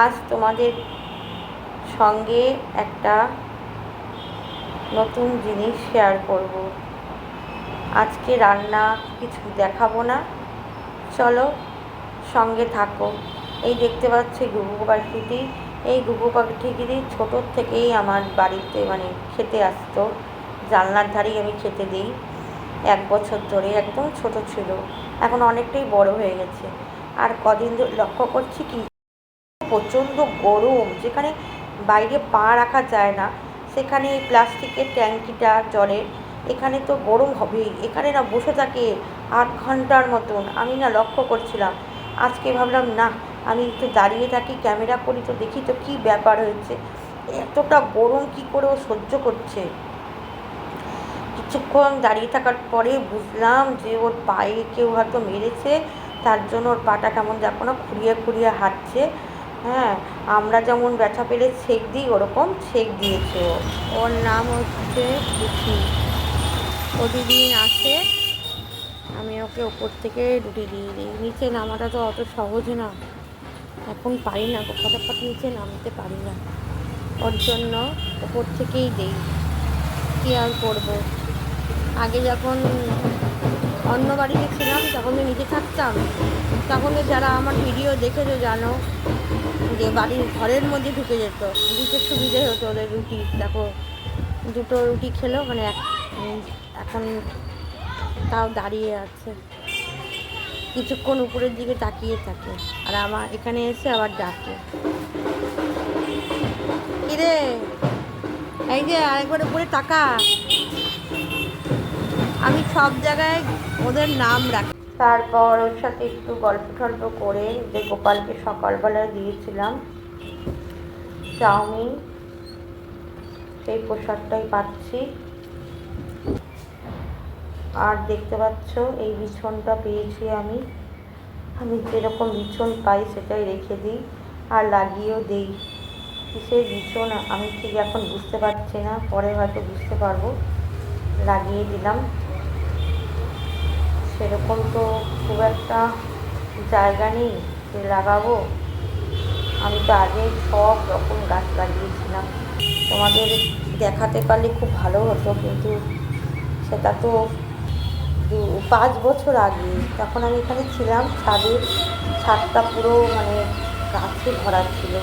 আজ তোমাদের সঙ্গে একটা নতুন জিনিস শেয়ার করব। আজকে রান্না কিছু দেখাবো না। চলো সঙ্গে থাকো। এই দেখতে পাচ্ছ গুগু পাখিটি। এই গুগু পাখিটি ছোটোর থেকেই আমার বাড়িতে মানে খেতে আসতো। জানলার ধারেই আমি খেতে দিই। এক বছর ধরে একদম ছোট ছিল। এখন অনেকটাই বড় হয়ে গেছে। আর কদিন লক্ষ্য করছি কি প্রচণ্ড গরম, যেখানে বাইরে পা রাখা যায় না। সেখানে এই প্লাস্টিকের ট্যাঙ্কিটা জলের। এখানে তো গরম হবেই। এখানে না বসে থাকে আট ঘণ্টার মতন। আমি না লক্ষ্য করছিলাম। আজকে ভাবলাম, না, আমি একটু দাঁড়িয়ে থাকি, ক্যামেরা করি তো দেখি তো কী ব্যাপার হয়েছে। এতটা গরম কি করে ও সহ্য করছে? কিছুক্ষণ দাঁড়িয়ে থাকার পরে বুঝলাম যে ওর পায়ে কেউ হয়তো মেরেছে। তার জন্য ওর পাটা কেমন দেখো না খুঁড়িয়ে খুঁড়িয়ে হাঁটছে। হ্যাঁ আমরা যেমন ব্যথা পেলে ছেঁক দিই, ওরকম ছেঁক দিয়েছে ও। ওর নাম হচ্ছে পুচি প্রতিদিন আসে, আমি ওকে ওপর থেকে রুটি দিয়ে দিই। নিচে নামাটা তো অত সহজ না। এখন পারি না ফটাফট নিচে নামতে পারি না। ওর জন্য ওপর থেকেই দিই। কী আর করব? আগে যখন অন্য বাড়িতে ছিলাম, তখন তো নিচে থাকতাম। তখন তো যারা আমার ভিডিও দেখেছ জানো, যে বাড়ির ঘরের মধ্যে ঢুকে যেত। দিতে সুবিধে হতো ওদের রুটি, দেখো, দুটো রুটি খেলো মানে এখন তাও দাঁড়িয়ে আছে। কিছুক্ষণ উপরের দিকে তাকিয়ে থাকে, আর আমার এখানে এসে আবার ডাকে। কিরে? এই যে আরেকবার উপরে তাকা। আমি সব জায়গায় ওদের নাম রাখি। তারপর ওর সাথে একটু গল্প টল্প করে যে গোপালকে সকালবেলায় দিয়েছিলাম, চাউমিন, সেই প্রসাদটাই পাচ্ছি। আর দেখতে পাচ্ছ, এই বিছনটা পেয়েছি আমি। আমি যেরকম বিছন পাই সেটাই রেখে দিই, আর লাগিয়েও দিই। কিসের বিছন আমি ঠিক এখন বুঝতে পারছি না, পরে হয়তো বুঝতে পারব। লাগিয়ে দিলাম। সেরকম তো খুব একটা জায়গা নেই যে লাগাবো। আমি তো আগে সব রকম গাছ লাগিয়েছিলাম। তোমাদের দেখাতে পারলে খুব ভালো হতো, কিন্তু সেটা তো পাঁচ বছর আগে। তখন আমি এখানে ছিলাম ছাদের ছাদটা পুরো মানে গাছে ভরা ছিল।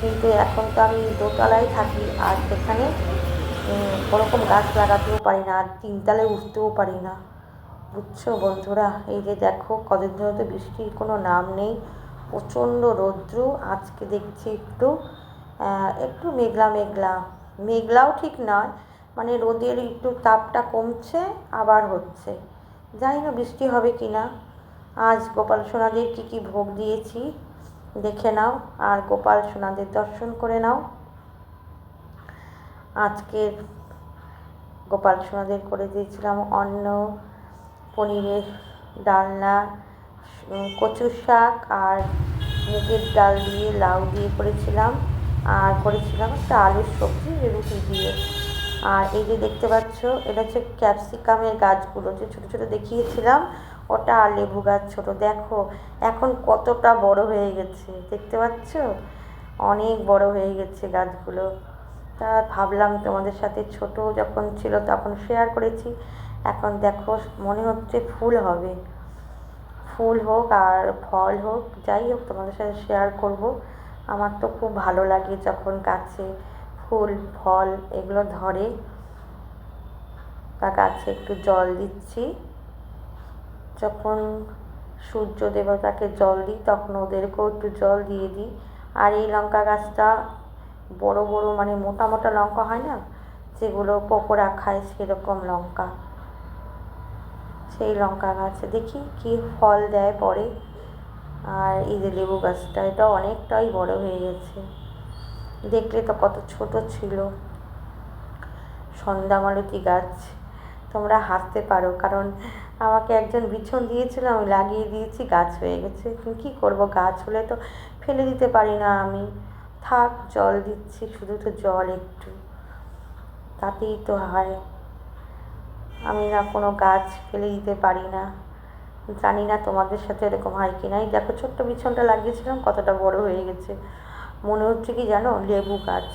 কিন্তু এখন তো আমি দোতলায় থাকি, আর সেখানে ওরকম গাছ লাগাতেও পারি না, আর তিনতলায় উঠতেও পারি না। বুঝছ বন্ধুরা? এই যে দেখো, কদিন ধরে তো বৃষ্টির কোনো নাম নেই। প্রচণ্ড রৌদ্র। আজকে দেখছি একটু একটু মেঘলা মেঘলা। মেঘলাও ঠিক নয় মানে রোদের একটু তাপটা কমছে, আবার হচ্ছে। জানি না বৃষ্টি হবে কি না? আজ গোপাল সোনাদের কী কী ভোগ দিয়েছি, দেখে নাও। আর গোপাল সোনাদের দর্শন করে নাও। আজকের গোপাল সোনাদের করে দিয়েছিলাম অন্ন পনিরের ডালনা কচু শাক আর মুগের ডাল দিয়ে লাউ দিয়ে করেছিলাম। আর করেছিলাম একটা আলুর সবজি রুটি দিয়ে। আর এই যে দেখতে পাচ্ছ, এটা হচ্ছে ক্যাপসিকামের গাছগুলো। যে ছোটো ছোটো দেখিয়েছিলাম, ওটা আর লেবু গাছ ছোটো। দেখো, এখন কতটা বড় হয়ে গেছে। দেখতে পাচ্ছ? অনেক বড় হয়ে গেছে গাছগুলো। তা ভাবলাম তোমাদের সাথে ছোট যখন ছিল তখন শেয়ার করেছি। এখন দেখো, মনে হচ্ছে ফুল হবে। ফুল হোক আর ফল হোক, যাই হোক, তোমাদের সাথে শেয়ার করব। আমার তো খুব ভালো লাগে যখন গাছে ফুল, ফল এগুলো ধরে। তা গাছে একটু জল দিচ্ছি। যখন সূর্য দেবতাকে জল দিই, তখন ওদেরকেও একটু জল দিয়ে দিই। আর এই লঙ্কা গাছটা বড় বড় মানে মোটা মোটা লঙ্কা হয় না, যেগুলো পকোড়া খায় সেরকম লঙ্কা। সেই লঙ্কা গাছে দেখি কি ফল দেয় পরে। আর এই যে লেবু গাছটা, এটা অনেকটাই বড় হয়ে গেছে। দেখলে তো কত ছোট ছিল। সন্ধ্যামালতী গাছ, তোমরা হাসতে পারো। কারণ আমাকে একজন বিছন দিয়েছিল, আমি লাগিয়ে দিয়েছি, গাছ হয়ে গেছে। কী করব, গাছ হলে তো ফেলে দিতে পারি না আমি। থাক, জল দিচ্ছি, শুধু তো জল একটু। তাতেই তো হয়। আমি না কোনো গাছ ফেলে দিতে পারি না। জানি না তোমাদের সাথে এরকম হয় কি না এই দেখো ছোট্ট বিছনটা লাগিয়েছিলাম, কতটা বড় হয়ে গেছে। মনে হচ্ছে কি জানো, লেবু গাছ।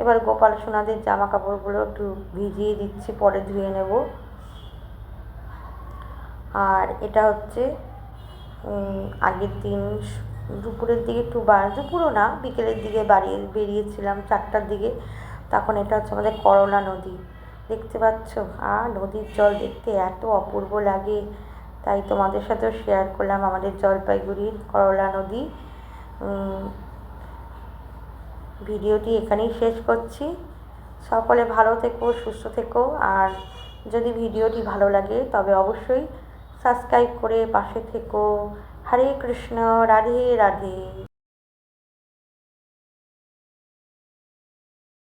এবার গোপাল সোনাদের জামা কাপড়গুলো একটু ভিজিয়ে দিচ্ছি, পরে ধুয়ে নেব। আর এটা হচ্ছে আগের দিন দুপুরের দিকে একটু বা, দুপুরও না, বিকেলের দিকে বাড়িয়ে বেরিয়েছিলাম চারটার দিকে। তখন এটা হচ্ছে আমাদের করলা নদী। দেখতে পাচ্ছ? আর নদীর জল দেখতে এত অপূর্ব লাগে। তাই তোমাদের সাথেও শেয়ার করলাম আমাদের জলপাইগুড়ির করলা নদী। ভিডিওটি এখানেই শেষ করছি। সকলে ভালো থেকো, সুস্থ থেকো। আর যদি ভিডিওটি ভালো লাগে, তবে অবশ্যই সাবস্ক্রাইব করে পাশে থেকো। হরে কৃষ্ণ, রাধে রাধে।